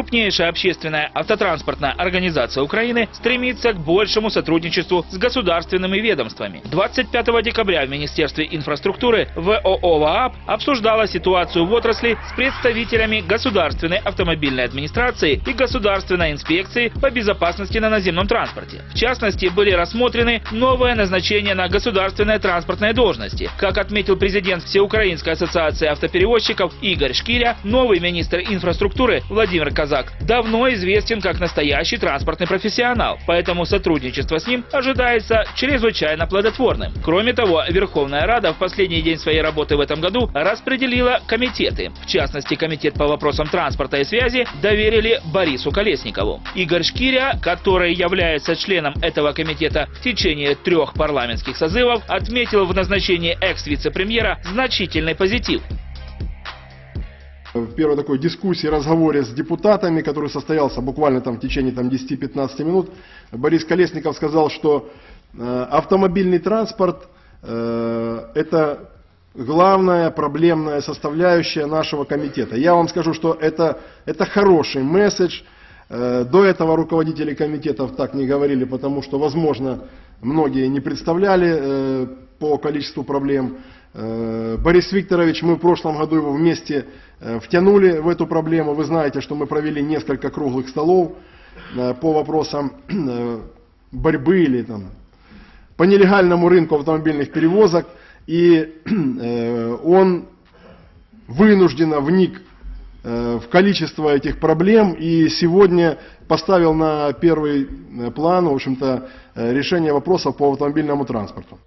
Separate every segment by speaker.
Speaker 1: Крупнейшая общественная автотранспортная организация Украины стремится к большему сотрудничеству с государственными ведомствами. 25 декабря в Министерстве инфраструктуры ВОО ВААП обсуждала ситуацию в отрасли с представителями Государственной автомобильной администрации и Государственной инспекции по безопасности на наземном транспорте. В частности, были рассмотрены новые назначения на государственные транспортные должности. Как отметил президент Всеукраинской ассоциации автоперевозчиков Игорь Шкиря, новый министр инфраструктуры Владимир Казак давно известен как настоящий транспортный профессионал, поэтому сотрудничество с ним ожидается чрезвычайно плодотворным. Кроме того, Верховная Рада в последний день своей работы в этом году распределила комитеты. В частности, комитет по вопросам транспорта и связи доверили Борису Колесникову. Игорь Шкиря, который является членом этого комитета в течение трех парламентских созывов, отметил в назначении экс-вице-премьера значительный позитив.
Speaker 2: В первой такой дискуссии, разговоре с депутатами, который состоялся буквально там в течение там, 10-15 минут, Борис Колесников сказал, что э, автомобильный транспорт э, это главная проблемная составляющая нашего комитета. Я вам скажу, что это, это хороший месседж. Э, До этого руководители комитетов так не говорили, потому что, возможно, многие не представляли э, по количеству проблем. Э, Борис Викторович, мы в прошлом году его вместе э, втянули в эту проблему. Вы знаете, что мы провели несколько круглых столов э, по вопросам борьбы или там, по нелегальному рынку автомобильных перевозок. И он вынужденно вник в количество этих проблем и сегодня поставил на первый план, в общем-то, решение вопросов по автомобильному транспорту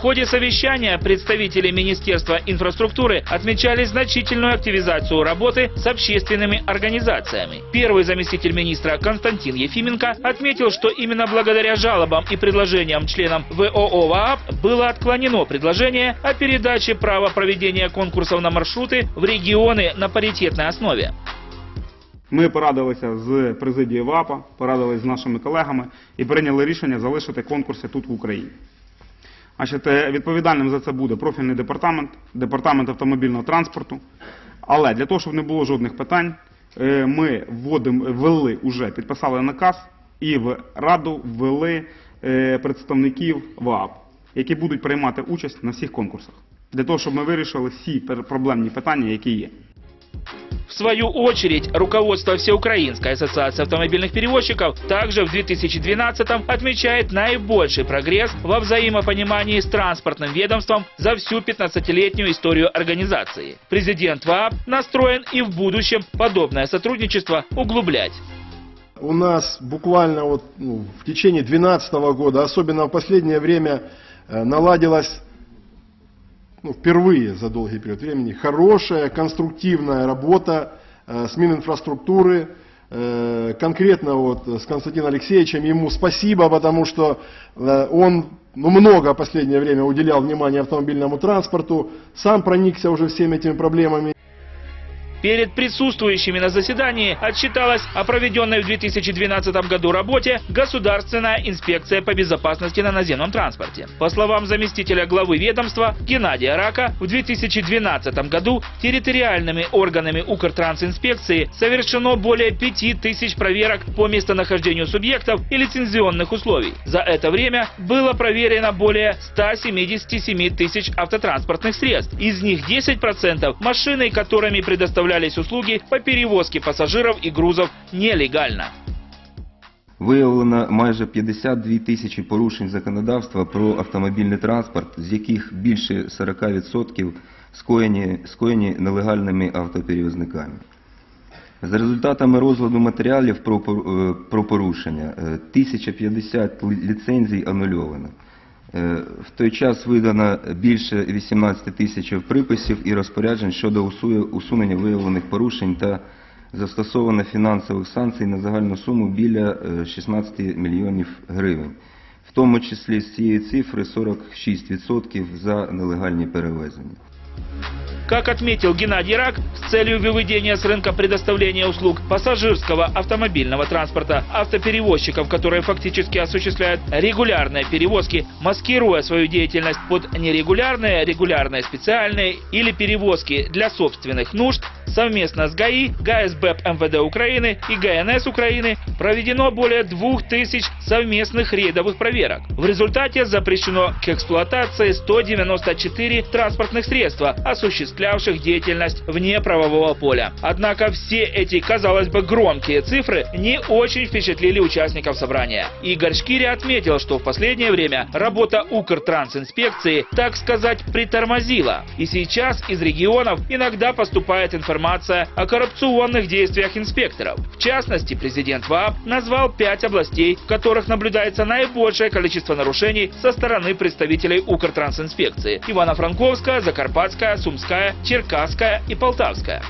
Speaker 1: В ходе совещания представители Министерства инфраструктуры отмечали значительную активизацию работы с общественными организациями. Первый заместитель министра Константин Ефименко отметил, что именно благодаря жалобам и предложениям членам ВОО ВААП было отклонено предложение о передаче права проведения конкурсов на маршруты в регионы на паритетной основе.
Speaker 3: Ми порадилися з президією ВАПа, порадилися з нашими колегами і прийняли рішення залишити конкурси тут в Україні. Значить, відповідальним за це буде профільний департамент, департамент автомобільного транспорту. Але для того, щоб не було жодних питань, е, ми вводимо, ввели уже, підписали наказ і в Раду ввели е, представників ВАП, які будуть приймати участь на всіх конкурсах. Для того, щоб ми вирішили всі проблемні питання, які є.
Speaker 1: В свою очередь, руководство Всеукраинской ассоциации автомобильных перевозчиков также в 2012-м отмечает наибольший прогресс во взаимопонимании с транспортным ведомством за всю 15-летнюю историю организации. Президент ВААП настроен и в будущем подобное сотрудничество углублять.
Speaker 2: У нас буквально вот, ну, в течение 2012 года, особенно в последнее время, э, наладилась ну, впервые за долгий период времени хорошая, конструктивная работа э, с Мининфраструктуры, э, конкретно вот с Константином Алексеевичем. Ему спасибо, потому что э, он ну, много в последнее время уделял внимания автомобильному транспорту, сам проникся уже всеми этими проблемами.
Speaker 1: Перед присутствующими на заседании отчиталась о проведенной в 2012 году работе Государственная инспекция по безопасности на наземном транспорте. По словам заместителя главы ведомства Геннадия Рака, в 2012 году территориальными органами Укртрансинспекции совершено более 5000 проверок по местонахождению субъектов и лицензионных условий. За это время было проверено более 177 тысяч автотранспортных средств. Из них 10% машины, которыми предоставлялись услуги по перевозке пассажиров и грузов нелегально.
Speaker 4: Виявлено майже 52 тисячі порушень законодавства про автомобільний транспорт, з яких більше 40% скоєні, скоєні нелегальними автоперевізниками. За результатами розгляду матеріалів про, е, порушення е, 1050 ліцензій анульовано. Е, В той час видано більше 18 тисяч приписів і розпоряджень щодо усунення виявлених порушень та застосовано фінансових санкцій на загальну суму біля е, 16 мільйонів гривень, в тому числі з цієї цифри 46% за нелегальні перевезення.
Speaker 1: Как отметил Геннадий Рак, с целью выведения с рынка предоставления услуг пассажирского автомобильного транспорта автоперевозчиков, которые фактически осуществляют регулярные перевозки, маскируя свою деятельность под нерегулярные, регулярные, специальные или перевозки для собственных нужд, совместно с ГАИ, ГАСБЭП МВД Украины и ГНС Украины проведено более 2000 совместных рейдовых проверок. В результате запрещено к эксплуатации 194 транспортных средства, осуществлявших деятельность вне правового поля. Однако все эти, казалось бы, громкие цифры не очень впечатлили участников собрания. Игорь Шкиря отметил, что в последнее время работа Укртрансинспекции, так сказать, притормозила. И сейчас из регионов иногда поступает информация о коррупционных действиях инспекторов. В частности, президент ВААП назвал пять областей, в которых наблюдается наибольшее количество нарушений со стороны представителей Укртрансинспекции. Ивано-Франковская, Закарпатская, Сумская, Черкасская и Полтавская.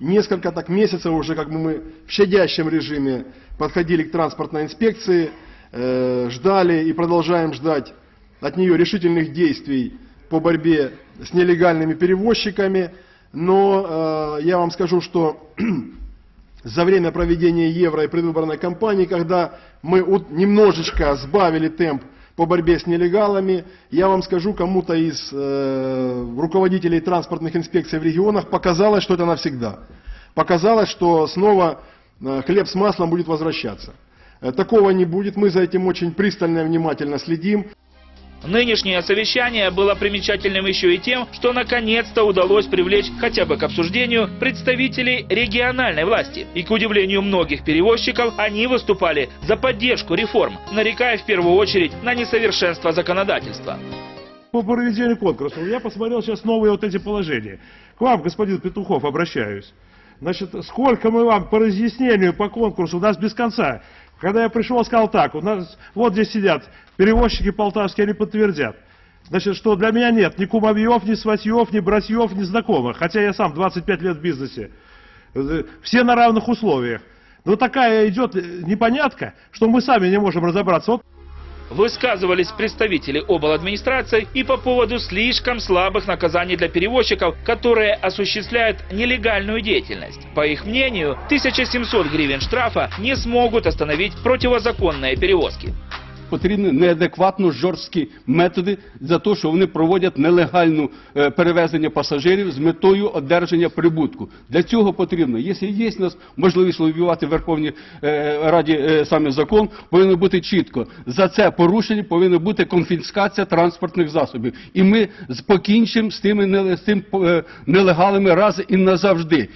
Speaker 2: Несколько так месяцев уже как бы мы в щадящем режиме подходили к транспортной инспекции, э, ждали и продолжаем ждать от нее решительных действий по борьбе с нелегальными перевозчиками. Но э, я вам скажу, что за время проведения евро и предвыборной кампании, когда мы немножечко сбавили темп по борьбе с нелегалами, я вам скажу, кому-то из э, руководителей транспортных инспекций в регионах показалось, что это навсегда. Показалось, что снова э, хлеб с маслом будет возвращаться. Э, Такого не будет, мы за этим очень пристально и внимательно следим.
Speaker 1: Нынешнее совещание было примечательным еще и тем, что наконец-то удалось привлечь хотя бы к обсуждению представителей региональной власти. И к удивлению многих перевозчиков, они выступали за поддержку реформ, нарекая в первую очередь на несовершенство законодательства.
Speaker 5: По проведению конкурса я посмотрел сейчас новые вот эти положения. К вам, господин Петухов, обращаюсь. Значит, сколько мы вам по разъяснению по конкурсу, у нас без конца. Когда я пришел, сказал так, у нас вот здесь сидят перевозчики полтавские, они подтвердят. Значит, что для меня нет ни кумовьев, ни сватьев, ни братьев, ни знакомых. Хотя я сам 25 лет в бизнесе. Все на равных условиях. Но такая идет непонятка, что мы сами не можем разобраться. Вот
Speaker 1: Высказывались представители обладминистрации и по поводу слишком слабых наказаний для перевозчиков, которые осуществляют нелегальную деятельность. По их мнению, 1700 гривен штрафа не смогут остановить противозаконные перевозки.
Speaker 6: Потрібні неадекватно жорсткі методи за те, що вони проводять нелегальну е, перевезення пасажирів з метою одержання прибутку. Для цього потрібно, якщо є у нас можливість лобіювати в Верховній е, Раді е, саме закон, повинно бути чітко. За це порушення повинна бути конфіскація транспортних засобів. І ми покінчимо з тими з е, нелегалами раз і назавжди.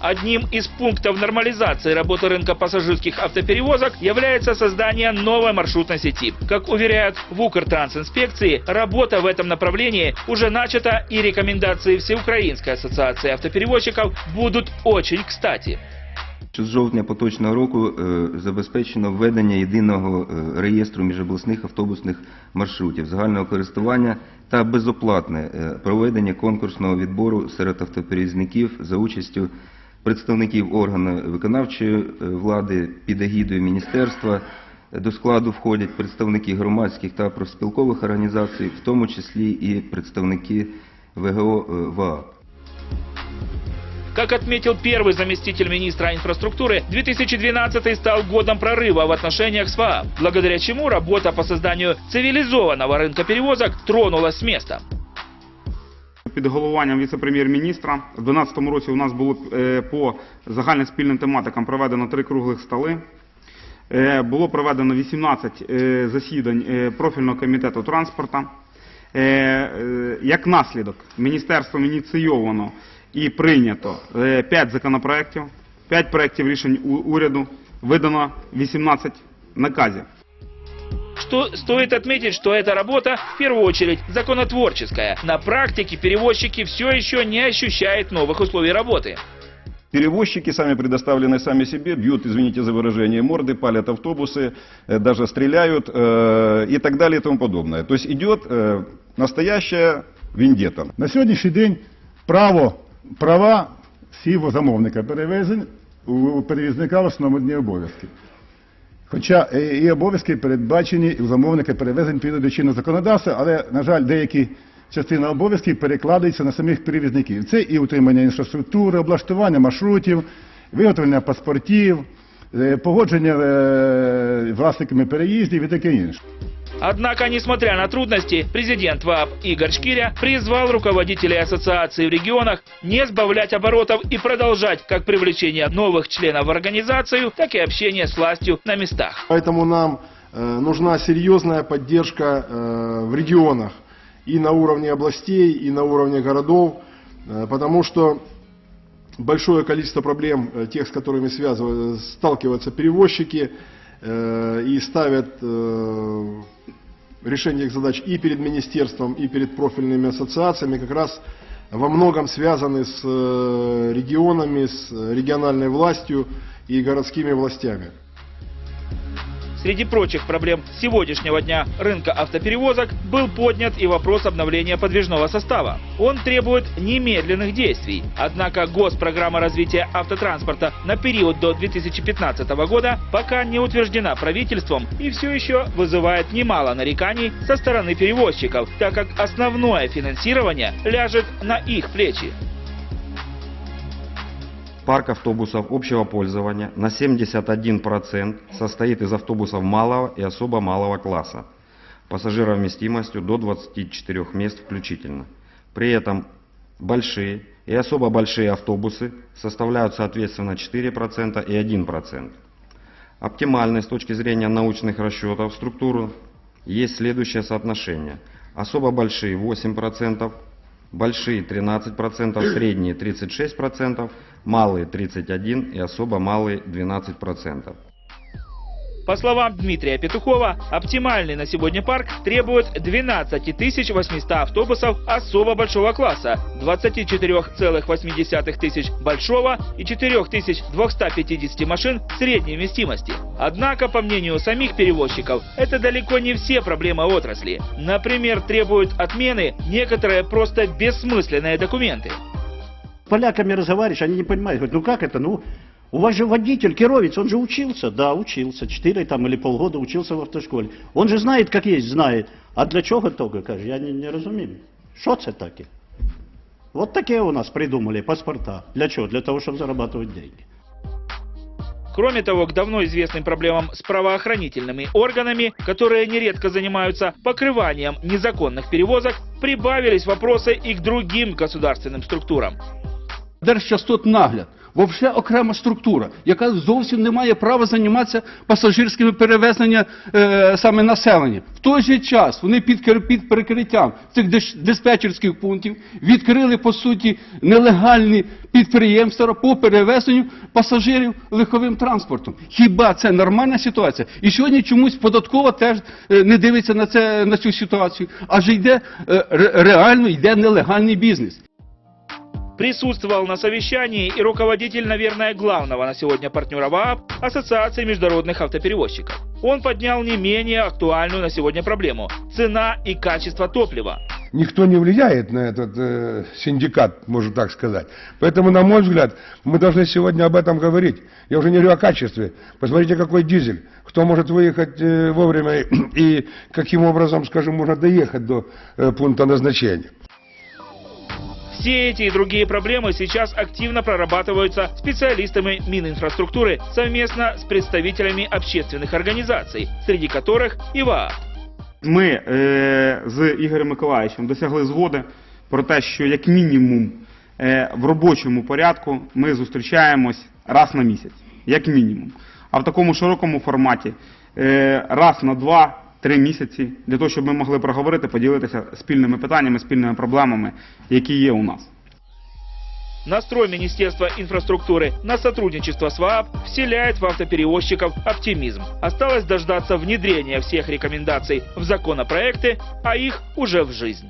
Speaker 1: Одним из пунктов нормализации работы рынка пассажирских автоперевозок является создание новой маршрутной сети. Как уверяют в Укртрансинспекции, работа в этом направлении уже начата и рекомендации Всеукраинской ассоциации автоперевозчиков будут очень кстати.
Speaker 4: Що з жовтня поточного року е, забезпечено введення єдиного е, реєстру міжобласних автобусних маршрутів загального користування та безоплатне е, проведення конкурсного відбору серед автоперевізників за участю представників органу виконавчої е, влади під егідою міністерства. До складу входять представники громадських та профспілкових організацій, в тому числі і представники ВГО е, ВААП.
Speaker 1: Как отметил первый заместитель министра инфраструктуры, 2012 стал годом прорыва в отношениях с ФААП, благодаря чему работа по созданию цивилизованного рынка перевозок тронулась с места.
Speaker 3: Під головуванням віце-прем'єр-міністра у 2012 році у нас було е, по загальним спільним тематикам проведено три круглих столи. Е, Було проведено 18 е, засідань профільного комітету транспорту. Як наслідок, міністерством ініційовано і прийнято 5 законопроєктів, 5 проєктів рішень уряду, видано 18 наказів.
Speaker 1: Что стоит отметить, что эта работа в первую очередь законотворческая. На практике перевозчики все еще не ощущают новых условий работы.
Speaker 7: Перевозчики, сами предоставленные сами себе, бьют, извините за выражение, морды, палят автобусы, э, даже стреляют э, и так далее и тому подобное. То есть идет э, настоящая вендета.
Speaker 8: На сьогоднішній день право, права всіх замовника перевезень у перевізника в основному одні обов'язки. Хоча е, і обов'язки передбачені і у замовника перевезень відповідно до чинного законодавства, але, на жаль, деякі частина обов'язків перекладаються на самих перевізників. Це і утримання інфраструктури, облаштування маршрутів, виготовлення паспортів, е, погодження е, власниками переїздів і таке інше.
Speaker 1: Однако, несмотря на трудности, президент ВААП Игорь Шкиря призвал руководителей ассоциации в регионах не сбавлять оборотов и продолжать как привлечение новых членов в организацию, так и общение с властью на местах.
Speaker 2: Поэтому нам э, нужна серьезная поддержка э, в регионах и на уровне областей, и на уровне городов, э, потому что большое количество проблем, тех, с которыми связывают, сталкиваются перевозчики и ставят э, решение их задач и перед министерством, и перед профильными ассоциациями, как раз во многом связаны с э, регионами, с региональной властью и городскими властями.
Speaker 1: Среди прочих проблем сегодняшнего дня рынка автоперевозок был поднят и вопрос обновления подвижного состава. Он требует немедленных действий. Однако госпрограмма развития автотранспорта на период до 2015 года пока не утверждена правительством и все еще вызывает немало нареканий со стороны перевозчиков, так как основное финансирование ляжет на их плечи.
Speaker 9: Парк автобусов общего пользования на 71% состоит из автобусов малого и особо малого класса, пассажировместимостью до 24 мест включительно. При этом большие и особо большие автобусы составляют соответственно 4% и 1%. Оптимальной с точки зрения научных расчетов структуру есть следующее соотношение. Особо большие 8%, большие 13%, средние 36%, малые 31% и особо малые 12%.
Speaker 1: По словам Дмитрия Петухова, оптимальный на сегодня парк требует 12 800 автобусов особо большого класса, 24,8 тысяч большого и 4250 машин средней вместимости. Однако, по мнению самих перевозчиков, это далеко не все проблемы отрасли. Например, требуют отмены некоторые просто бессмысленные документы.
Speaker 10: Поляками разговариваешь, они не понимают. Говорят, ну как это? Ну, у вас же водитель, керовец, он же учился. Да, учился. Четыре там или полгода учился в автошколе. Он же знает, как есть, знает. А для чого того, каже, я не, не розумію. Що це таке? Вот таке у нас придумали паспорта. Для чего? Для того, чтобы зарабатывать деньги.
Speaker 1: Кроме того, к давно известным проблемам с правоохранительными органами, которые нередко занимаются покрыванием незаконных перевозок, прибавились вопросы и к другим государственным структурам.
Speaker 6: Держчастотнагляд вовсе окрема структура, яка зовсім не має права займатися пасажирськими перевезеннями е, саме населення. В той же час вони під, під перекриттям цих диспетчерських пунктів відкрили по суті нелегальні підприємства по перевезенню пасажирів легковим транспортом. Хіба це нормальна ситуація? І сьогодні чомусь податкова теж е, не дивиться на це на цю ситуацію, адже йде е, реально йде нелегальний бізнес.
Speaker 1: Присутствовал на совещании и руководитель, наверное, главного на сегодня партнера ВААП Ассоциации международных автоперевозчиков. Он поднял не менее актуальную на сегодня проблему – цена и качество топлива.
Speaker 11: никто не влияет на этот э, синдикат, можно так сказать. Поэтому, на мой взгляд, мы должны сегодня об этом говорить. Я уже не говорю о качестве. Посмотрите, какой дизель. Кто может выехать э, вовремя и каким образом, скажем, можно доехать до э, пункта назначения.
Speaker 1: Все эти и другие проблемы сейчас активно прорабатываются специалистами Мининфраструктуры совместно с представителями общественных организаций, среди которых и ВААП.
Speaker 3: Ми е, з Ігорем Миколаївичем досягли згоди про те, що як мінімум е, в робочому порядку ми зустрічаємось раз на місяць, як мінімум. А в такому широкому форматі е, раз на два-три місяці, для того, щоб ми могли проговорити, поділитися спільними питаннями, спільними проблемами, які є у нас.
Speaker 1: Настрой Министерства инфраструктуры на сотрудничество с ВААП вселяет в автоперевозчиков оптимизм. Осталось дождаться внедрения всех рекомендаций в законопроекты, а их уже в жизнь.